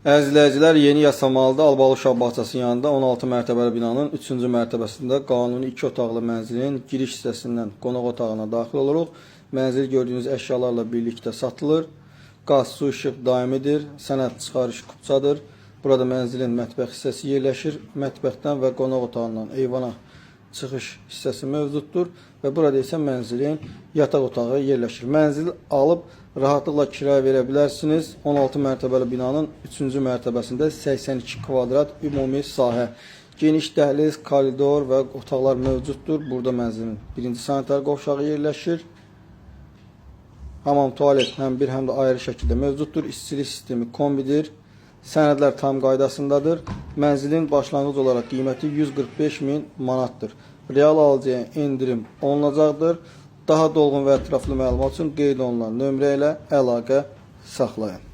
Əziz yeni Yasamalıda Albalı Uşaq Bağçasının yanında 16 mərtəbəli binanın 3-cü mərtəbəsində qanuni 2 otaqlı mənzilin giriş hissəsindən qonaq otağına daxil oluruq. Mənzil gördüyünüz əşyalarla birlikdə satılır. Qaz, su, işıq daimidir. Sənəd çıxarış kupçadır. Burada mənzilin mətbəx hissəsi yerləşir. Mətbəxdən və qonaq otağından eyvana çıxış hissəsi mövcuddur və burada isə mənzilin yataq otağı yerləşir. Mənzil alıb rahatlıqla kirayə verə bilərsiniz. 16 mərtəbəli binanın 3-cü mərtəbəsində 82 kvadrat ümumi sahə, geniş dəhliz, koridor və otaqlar mövcuddur. Burada mənzilin birinci sanitar qovşağı yerləşir. Hamam tualet həm bir həm də ayrı şəkildə mövcuddur. İstilik sistemi kombidir. Sənədlər tam qaydasındadır. Mənzilin başlanğıc olaraq qiyməti 145 min manatdır. Real alıcıya endirim olunacaqdır. Daha dolğun və ətraflı məlumat üçün qeyd olunan nömrə ilə əlaqə saxlayın.